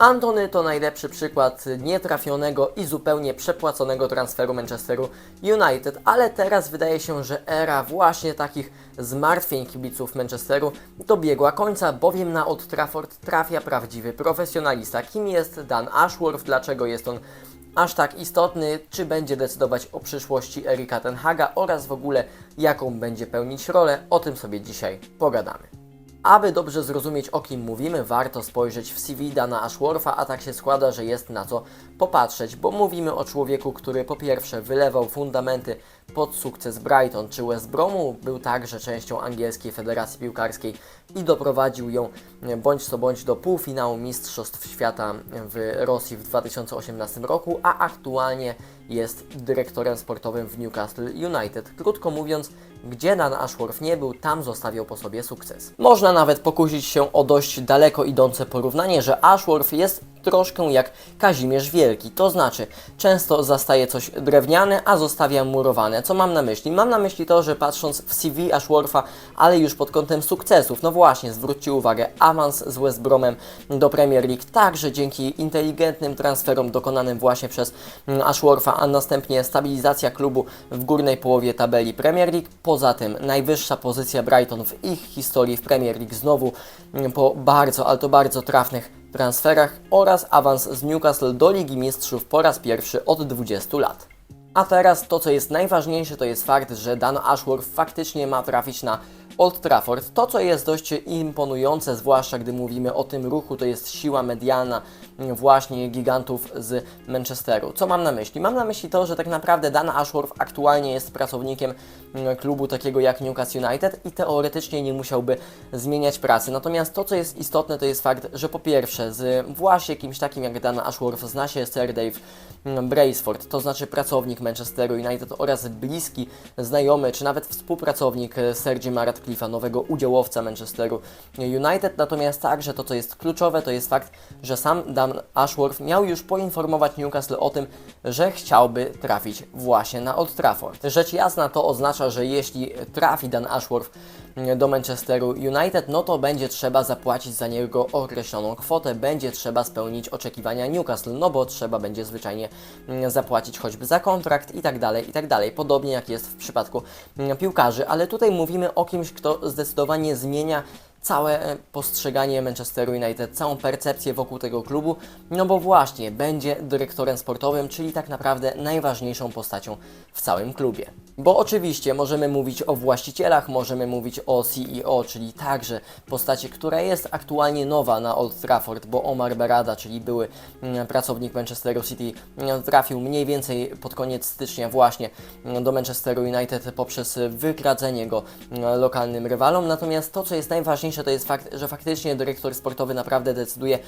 Antony to najlepszy przykład nietrafionego i zupełnie przepłaconego transferu Manchesteru United, ale teraz wydaje się, że era właśnie takich zmartwień kibiców Manchesteru dobiegła końca, bowiem na Old Trafford trafia prawdziwy profesjonalista. Kim jest Dan Ashworth, dlaczego jest on aż tak istotny, czy będzie decydować o przyszłości Erika Ten Haga oraz w ogóle jaką będzie pełnić rolę, o tym sobie dzisiaj pogadamy. Aby dobrze zrozumieć o kim mówimy, warto spojrzeć w CV Dana Ashwortha, a tak się składa, że jest na co popatrzeć, bo mówimy o człowieku, który po pierwsze wylewał fundamenty pod sukces Brighton czy West Bromu, był także częścią angielskiej federacji piłkarskiej i doprowadził ją e, bądź co bądź do półfinału Mistrzostw Świata w Rosji w 2018 roku, a aktualnie jest dyrektorem sportowym w Newcastle United. Krótko mówiąc, gdzie Dan Ashworth nie był, tam zostawiał po sobie sukces. Można nawet pokusić się o dość daleko idące porównanie, że Ashworth jest troszkę jak Kazimierz Wielki, to znaczy często zastaje coś drewniane, a zostawia murowane. Co mam na myśli? Mam na myśli to, że patrząc w CV Ashwortha, ale już pod kątem sukcesów, no właśnie, zwróćcie uwagę, awans z West Bromem do Premier League, także dzięki inteligentnym transferom dokonanym właśnie przez mm, Ashwortha, a następnie stabilizacja klubu w górnej połowie tabeli Premier League. Poza tym najwyższa pozycja Brighton w ich historii w Premier League znowu mm, po bardzo, ale to bardzo trafnych transferach oraz awans z Newcastle do Ligi Mistrzów po raz pierwszy od 20 lat. A teraz to, co jest najważniejsze, to jest fakt, że Dan Ashworth faktycznie ma trafić na Old Trafford. To, co jest dość imponujące, zwłaszcza gdy mówimy o tym ruchu, to jest siła medialna właśnie gigantów z Manchesteru. Co mam na myśli? Mam na myśli to, że tak naprawdę Dan Ashworth aktualnie jest pracownikiem mm, klubu takiego jak Newcastle United i teoretycznie nie musiałby zmieniać pracy. Natomiast to, co jest istotne, to jest fakt, że po pierwsze z właśnie kimś takim jak Dan Ashworth zna się Sir Dave mm, Braceford, to znaczy pracownik Manchesteru United oraz bliski znajomy, czy nawet współpracownik e, Sir Jima nowego udziałowca Manchesteru United. Natomiast także to, co jest kluczowe, to jest fakt, że sam Dan Ashworth miał już poinformować Newcastle o tym, że chciałby trafić właśnie na Old Trafford. Rzecz jasna to oznacza, że jeśli trafi Dan Ashworth do Manchesteru United, no to będzie trzeba zapłacić za niego określoną kwotę, będzie trzeba spełnić oczekiwania Newcastle, no bo trzeba będzie zwyczajnie zapłacić choćby za kontrakt i tak dalej, i tak dalej. Podobnie jak jest w przypadku piłkarzy, ale tutaj mówimy o kimś, kto zdecydowanie zmienia całe e, postrzeganie Manchesteru United, całą percepcję wokół tego klubu, no bo właśnie będzie dyrektorem sportowym, czyli tak naprawdę najważniejszą postacią w całym klubie. Bo oczywiście możemy mówić o właścicielach, możemy mówić o CEO, czyli także postaci, która jest aktualnie nowa na Old Trafford, bo Omar Berada, czyli były mm, pracownik Manchesteru City, mm, trafił mniej więcej pod koniec stycznia właśnie mm, do Manchesteru United poprzez wykradzenie go lokalnym rywalom. Natomiast to, co jest najważniejsze, to jest fakt, że faktycznie dyrektor sportowy naprawdę decyduje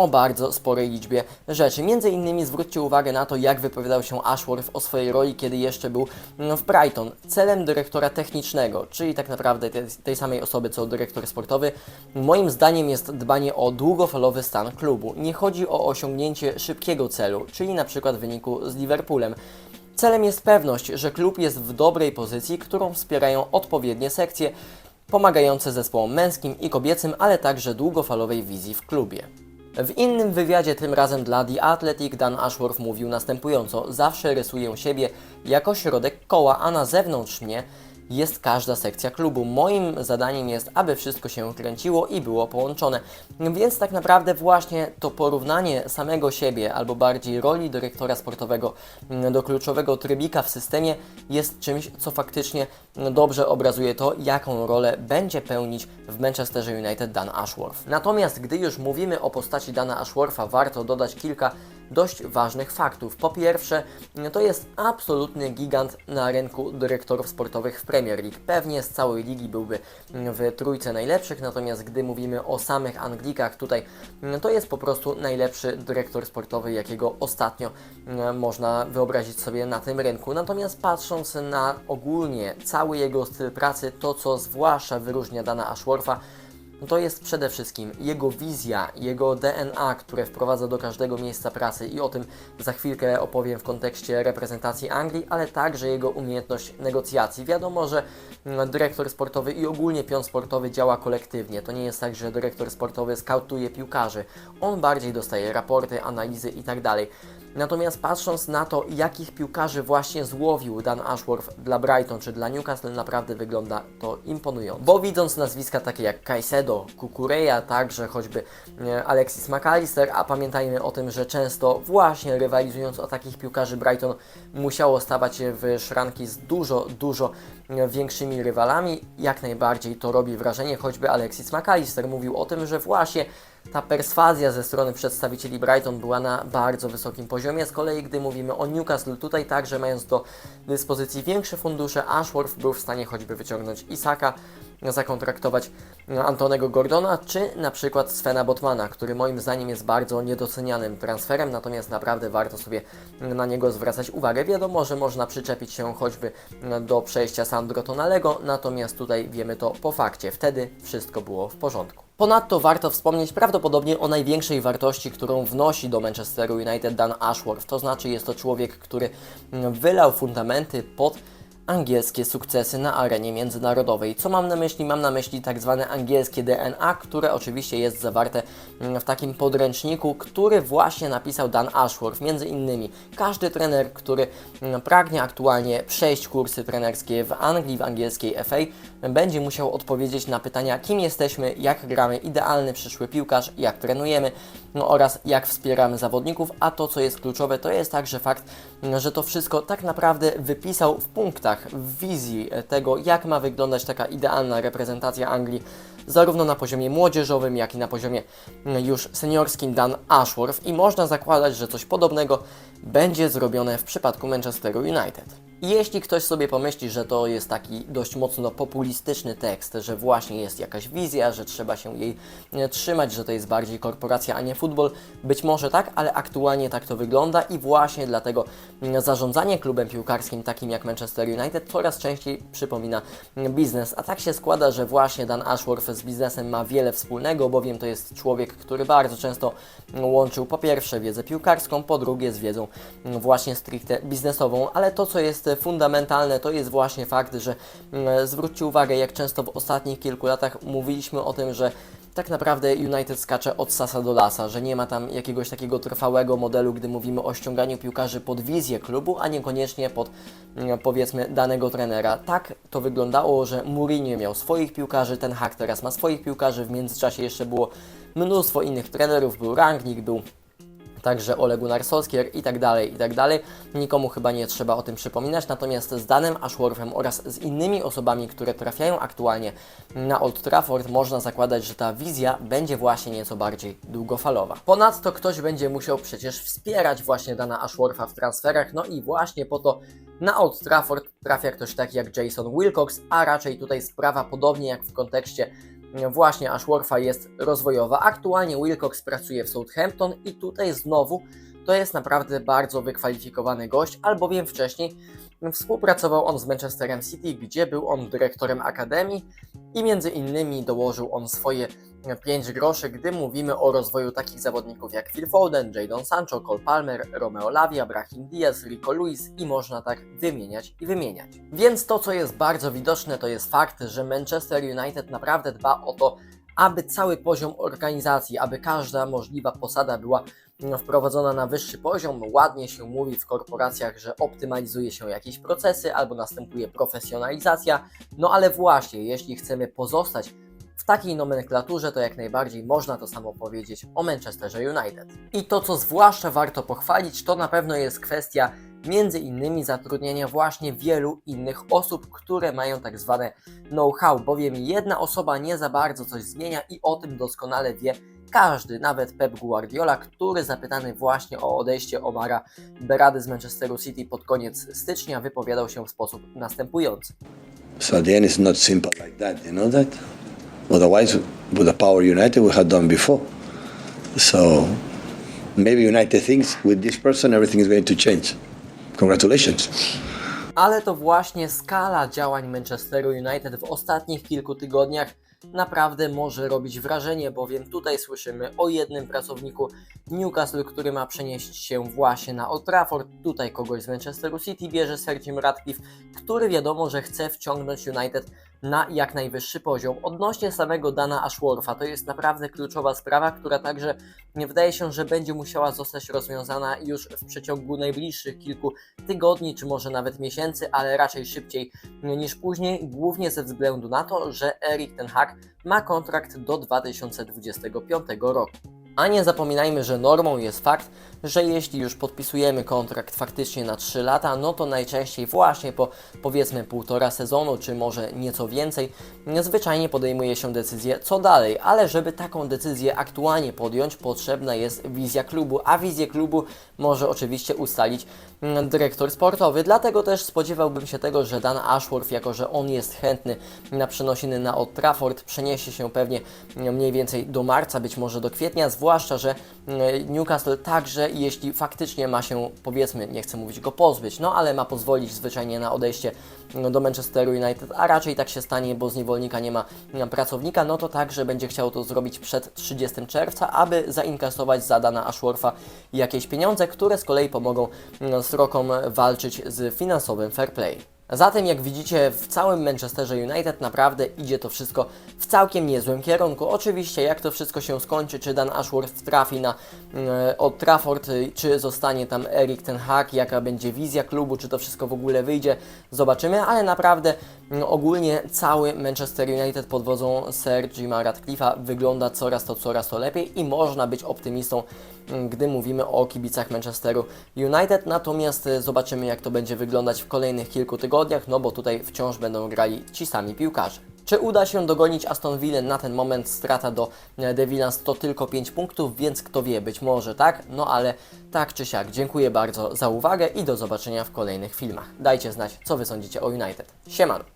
o bardzo sporej liczbie rzeczy. Między innymi zwróćcie uwagę na to, jak wypowiadał się Ashworth o swojej roli, kiedy jeszcze był mm, w Brighton. Celem dyrektora technicznego, czyli tak naprawdę tej, tej samej osoby co dyrektor sportowy, moim zdaniem jest dbanie o długofalowy stan klubu. Nie chodzi o osiągnięcie szybkiego celu, czyli na przykład wyniku z Liverpoolem. Celem jest pewność, że klub jest w dobrej pozycji, którą wspierają odpowiednie sekcje, pomagające zespołom męskim i kobiecym, ale także długofalowej wizji w klubie. W innym wywiadzie, tym razem dla The Athletic, Dan Ashworth mówił następująco: Zawsze rysuję siebie jako środek koła, a na zewnątrz mnie jest każda sekcja klubu. Moim zadaniem jest, aby wszystko się kręciło i było połączone. Więc tak naprawdę właśnie to porównanie samego siebie, albo bardziej roli dyrektora sportowego mm, do kluczowego trybika w systemie jest czymś, co faktycznie dobrze obrazuje to, jaką rolę będzie pełnić w Manchesterze United Dan Ashworth. Natomiast gdy już mówimy o postaci Dana Ashwortha, warto dodać kilka dość ważnych faktów. Po pierwsze, to jest absolutny gigant na rynku dyrektorów sportowych w Premier League. Pewnie z całej ligi byłby w trójce najlepszych, natomiast gdy mówimy o samych Anglikach, tutaj to jest po prostu najlepszy dyrektor sportowy, jakiego ostatnio można wyobrazić sobie na tym rynku. Natomiast patrząc na ogólnie cały jego styl pracy, to co zwłaszcza wyróżnia Dana Ashwortha, no to jest przede wszystkim jego wizja, jego DNA, które wprowadza do każdego miejsca pracy i o tym za chwilkę opowiem w kontekście reprezentacji Anglii, ale także jego umiejętność negocjacji. Wiadomo, że mm, dyrektor sportowy i ogólnie pion sportowy działa kolektywnie. To nie jest tak, że dyrektor sportowy skautuje piłkarzy. On bardziej dostaje raporty, analizy itd. Natomiast patrząc na to, jakich piłkarzy właśnie złowił Dan Ashworth dla Brighton czy dla Newcastle, naprawdę wygląda to imponująco. Bo widząc nazwiska takie jak Caicedo, Kukureya, także choćby e, Alexis McAllister, a pamiętajmy o tym, że często właśnie rywalizując o takich piłkarzy Brighton musiało stawać się w szranki z dużo, dużo e, większymi rywalami. Jak najbardziej to robi wrażenie, choćby Alexis McAllister mówił o tym, że właśnie ta perswazja ze strony przedstawicieli Brighton była na bardzo wysokim poziomie. Z kolei, gdy mówimy o Newcastle, tutaj także mając do dyspozycji większe fundusze, Ashworth był w stanie choćby wyciągnąć Isaka, zakontraktować Antonego Gordona, czy na przykład Svena Botmana, który moim zdaniem jest bardzo niedocenianym transferem, natomiast naprawdę warto sobie na niego zwracać uwagę. Wiadomo, że można przyczepić się choćby do przejścia Sandro Tonalego, natomiast tutaj wiemy to po fakcie. Wtedy wszystko było w porządku. Ponadto warto wspomnieć prawdopodobnie o największej wartości, którą wnosi do Manchesteru United Dan Ashworth. To znaczy jest to człowiek, który wylał fundamenty pod angielskie sukcesy na arenie międzynarodowej. Co mam na myśli? Mam na myśli tak zwane angielskie DNA, które oczywiście jest zawarte mm, w takim podręczniku, który właśnie napisał Dan Ashworth. Między innymi każdy trener, który mm, pragnie aktualnie przejść kursy trenerskie w Anglii, w angielskiej FA, będzie musiał odpowiedzieć na pytania, kim jesteśmy, jak gramy, idealny przyszły piłkarz, jak trenujemy no oraz jak wspieramy zawodników, a to co jest kluczowe to jest także fakt, że to wszystko tak naprawdę wypisał w punktach, w wizji tego, jak ma wyglądać taka idealna reprezentacja Anglii, zarówno na poziomie młodzieżowym, jak i na poziomie już seniorskim Dan Ashworth i można zakładać, że coś podobnego będzie zrobione w przypadku Manchesteru United. Jeśli ktoś sobie pomyśli, że to jest taki dość mocno populistyczny tekst, że właśnie jest jakaś wizja, że trzeba się jej trzymać, że to jest bardziej korporacja, a nie futbol, być może tak, ale aktualnie tak to wygląda i właśnie dlatego mm, zarządzanie klubem piłkarskim takim jak Manchester United coraz częściej przypomina mm, biznes. A tak się składa, że właśnie Dan Ashworth z biznesem ma wiele wspólnego, bowiem to jest człowiek, który bardzo często mm, łączył po pierwsze wiedzę piłkarską, po drugie z wiedzą właśnie stricte biznesową, ale to co jest fundamentalne to jest właśnie fakt, że mm, zwróćcie uwagę, jak często w ostatnich kilku latach mówiliśmy o tym, że tak naprawdę United skacze od sasa do lasa, że nie ma tam jakiegoś takiego trwałego modelu, gdy mówimy o ściąganiu piłkarzy pod wizję klubu, a niekoniecznie pod mm, powiedzmy danego trenera. Tak to wyglądało, że Mourinho miał swoich piłkarzy, ten Hak teraz ma swoich piłkarzy, w międzyczasie jeszcze było mnóstwo innych trenerów, był Rangnick, był także Ole Gunnar i tak dalej, i tak dalej. Nikomu chyba nie trzeba o tym przypominać, natomiast z Danem Ashworthem oraz z innymi osobami, które trafiają aktualnie na Old Trafford, można zakładać, że ta wizja będzie właśnie nieco bardziej długofalowa. Ponadto ktoś będzie musiał przecież wspierać właśnie Dana Ashwortha w transferach, no i właśnie po to na Old Trafford trafia ktoś taki jak Jason Wilcox, a raczej tutaj sprawa podobnie jak w kontekście właśnie Ashwortha jest rozwojowa. Aktualnie Wilcox pracuje w Southampton i tutaj znowu to jest naprawdę bardzo wykwalifikowany gość, albowiem wcześniej współpracował on z Manchesterem City, gdzie był on dyrektorem akademii i między innymi dołożył on swoje 5 groszy, gdy mówimy o rozwoju takich zawodników jak Phil Foden, Jadon Sancho, Cole Palmer, Romeo Lavia, Brahim Diaz, Rico Lewis i można tak wymieniać i wymieniać. Więc to, co jest bardzo widoczne, to jest fakt, że Manchester United naprawdę dba o to, aby cały poziom organizacji, aby każda możliwa posada była wprowadzona na wyższy poziom. Ładnie się mówi w korporacjach, że optymalizuje się jakieś procesy albo następuje profesjonalizacja. No ale właśnie, jeśli chcemy pozostać w takiej nomenklaturze to jak najbardziej można to samo powiedzieć o Manchesterze United. I to, co zwłaszcza warto pochwalić, to na pewno jest kwestia między innymi zatrudnienia właśnie wielu innych osób, które mają tak zwane know-how, bowiem jedna osoba nie za bardzo coś zmienia i o tym doskonale wie każdy, nawet Pep Guardiola, który zapytany właśnie o odejście Omara Berady z Manchesteru City pod koniec stycznia wypowiadał się w sposób następujący. So the end, it's not simple like that. You know that. Otherwise, with the power United we had done before. So maybe United thinks with this person everything is going to change. Congratulations. Ale to właśnie skala działań Manchesteru United w ostatnich kilku tygodniach naprawdę może robić wrażenie, bowiem tutaj słyszymy o jednym pracowniku Newcastle, który ma przenieść się właśnie na Old Trafford. Tutaj kogoś z Manchesteru City bierze Sir Jim Ratcliffe, który wiadomo, że chce wciągnąć United na jak najwyższy poziom. Odnośnie samego Dana Ashwortha, to jest naprawdę kluczowa sprawa, która także wydaje się, że będzie musiała zostać rozwiązana już w przeciągu najbliższych kilku tygodni, czy może nawet miesięcy, ale raczej szybciej niż później, głównie ze względu na to, że Erik Ten Hag ma kontrakt do 2025 roku. A nie zapominajmy, że normą jest fakt, że jeśli już podpisujemy kontrakt faktycznie na 3 lata, no to najczęściej właśnie po powiedzmy półtora sezonu, czy może nieco więcej, zwyczajnie podejmuje się decyzję co dalej, ale żeby taką decyzję aktualnie podjąć, potrzebna jest wizja klubu, a wizję klubu może oczywiście ustalić mm, dyrektor sportowy, dlatego też spodziewałbym się tego, że Dan Ashworth, jako że on jest chętny na przenosiny na Old Trafford, przeniesie się pewnie mm, mniej więcej do marca, być może do kwietnia, zwłaszcza, że mm, Newcastle także, jeśli faktycznie ma się, powiedzmy, nie chcę mówić go pozbyć, no ale ma pozwolić zwyczajnie na odejście mm, do Manchesteru United, a raczej tak się stanie, bo z niewolnika nie ma mm, pracownika, no to także będzie chciał to zrobić przed 30 czerwca, aby zainkasować za Dana Ashwortha jakieś pieniądze, które z kolei pomogą Srokom walczyć z finansowym fair play. Zatem, jak widzicie, w całym Manchesterze United naprawdę idzie to wszystko w całkiem niezłym kierunku. Oczywiście, jak to wszystko się skończy, czy Dan Ashworth trafi na e, Old Trafford, y, czy zostanie tam Erik Ten Hag, jaka będzie wizja klubu, czy to wszystko w ogóle wyjdzie, zobaczymy, ale naprawdę ogólnie cały Manchester United pod wodzą Sir Jima Ratcliffe'a wygląda coraz to, coraz to lepiej i można być optymistą, mm, gdy mówimy o kibicach Manchesteru United, natomiast e, zobaczymy, jak to będzie wyglądać w kolejnych kilku tygodniach, no bo tutaj wciąż będą grali ci sami piłkarze. Czy uda się dogonić Aston Villa na ten moment? Strata do e, The Villans to tylko 5 punktów, więc kto wie, być może tak, no ale tak czy siak. Dziękuję bardzo za uwagę i do zobaczenia w kolejnych filmach. Dajcie znać, co Wy sądzicie o United. Siemano!